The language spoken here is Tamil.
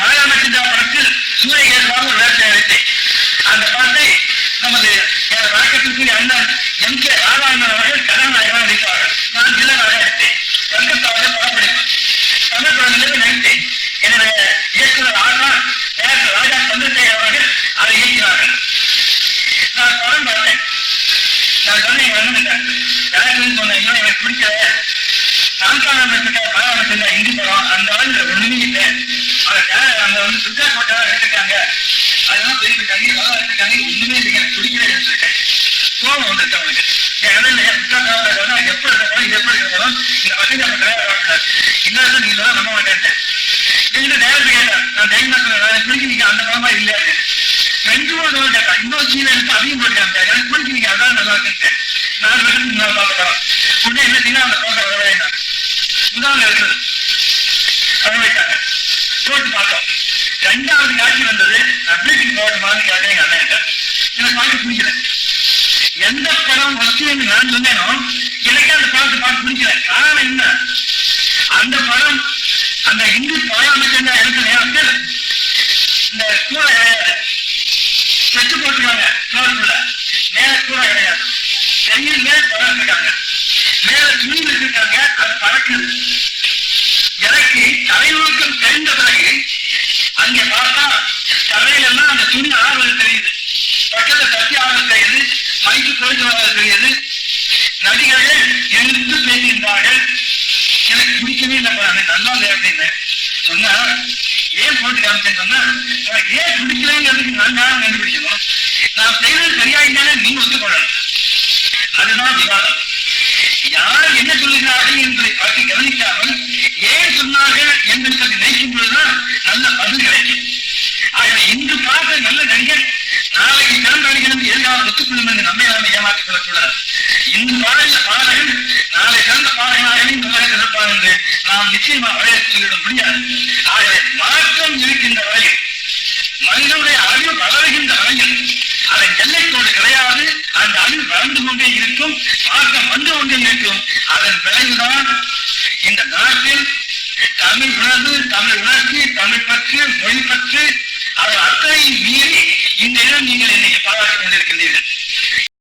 மலையாள சிந்தா படத்தில் சூரிய ஏற்பாடு வேட்டை அந்த பாட்டை நமது எனது வழக்கத்திற்குரிய அண்ணன் எம் கே ராதாயணன் அவர்கள் கதாநாயகன் நடித்தார்கள் நான் வில்லனாக நடித்தேன். சங்கத்தாக படப்பிடிப்பு தமிழ் படங்களில் நடித்தேன். என்னுடைய இயக்குனர் ஆனா டேரக்டர் ராஜா சந்திரசேகர் அவர்கள் அதை இயக்கினார்கள். நான் படம் பார்த்தேன். நான் சொன்னேன் எங்க அண்ணன் டேரக்டர்னு சொன்னேன். இன்னும் எனக்கு பிடிக்கல சாந்தானம் எடுத்துக்க படம் எடுத்துக்க ஹிந்தி படம் அந்த அளவுல கோபம் வந்துருச்சு அவனுக்கு என் அண்ணன் சுத்தா கோட்டா இது எப்படி இருக்கணும் இந்த வசதி நம்ம தயாராக வரக்கூடாது இன்னொரு நீ இதெல்லாம் நம்ப மாட்டேன் என்கிட்ட டேரக்டர் கேட்டேன் நான் டைம் நான் நீங்க அந்த காலமா இல்லையாரு ரெண்டு மூணு தடவை கேட்டேன் இன்னொரு சீன் எடுத்து அதையும் போட்டாங்க எனக்கு பிடிக்கிறீங்க அதான் நல்லா இருக்குன்ட்டு நாலு வருஷத்துக்கு நான் பார்க்கலாம் உடனே என்ன செய்யணும் அந்த படம் வரவேண்டாம் முதல் இருக்குது வரவேட்டாங்க போட்டு பார்த்தோம் ரெண்டாவது காட்சி வந்தது அப்ளிகேஷன் வீட்டுக்கு மாதிரி கேட்டேன் எங்க அண்ணன் கிட்ட எனக்கு வாங்கி பிடிக்கல எந்த படம் வசதின்னு நான் சொன்னேனோ எனக்கு அந்த படத்தை பார்த்து பிடிக்கல. காரணம் என்ன? அந்த படம் அந்த இந்து படம் அமைச்சா எனக்கு நேரத்தில் இந்த கூரை செத்து போட்டுருவாங்க போட்டுருக்காங்க ஃப்ளோருக்குள்ள மேல கூரை கிடையாது. கையில் மேல படம் இருக்காங்க மேல துணி வச்சிருக்காங்க அது பறக்குது. எனக்கு தலைநோக்கம் தெரிந்த பிறகு அங்கே பார்த்தா தரையிலெல்லாம் அந்த துணி மைக்கு கோயில் ஆறுவது நடிகர்கள் எழுந்து பேசுகின்றார்கள். எனக்கு பிடிக்கவே இல்லை பாரு, நல்லா இல்லை அப்படின்னு சொன்னா ஏன் போட்டு காமிச்சேன்னு சொன்னா எனக்கு ஏன் பிடிக்கலங்கிறதுக்கு நான் தான் கண்டுபிடிக்கணும் நான் செய்வது சரியா இருந்தாலும் நீ ஒத்துக்கொள்ளணும் அதுதான் விவாதம். யார் என்ன சொல்லுகிறார்கள் என்பதை பார்த்து கவனிக்காமல் ஏன் சொன்னார்கள் என்பதை நினைக்கும் பொழுதுதான் நல்ல பதில் கிடைக்கும். ஆகவே இன்று பார்த்த நல்ல நடிகர் நாளைக்கு சிறந்த எதிராக என்று ஒத்துக்கொள்ளும் என்று நம்மை ஏமாற்றிக் கொள்ளக்கூடாது. இந்த பாடல பாடகன் நாளை சிறந்த பாடகனாகவே இந்த உலகத்தில் இருப்பார் என்று நாம் நிச்சயமாக வரையறுத்து சொல்லிவிட முடியாது. ஆகவே மாற்றம் இருக்கின்ற வரையில் மனிதனுடைய அறிவு வளர்கின்ற வரையில் அதன் எல்லைக்கோடு கிடையாது அந்த அறிவு வளர்ந்து கொண்டே இருக்கும் மாற்றம் வந்து கொண்டே இருக்கும் அதன் விளைவுதான் இந்த நாட்டில் தமிழ் உணர்வு தமிழ் உணர்ச்சி தமிழ் பற்று மொழி பற்று Brilliant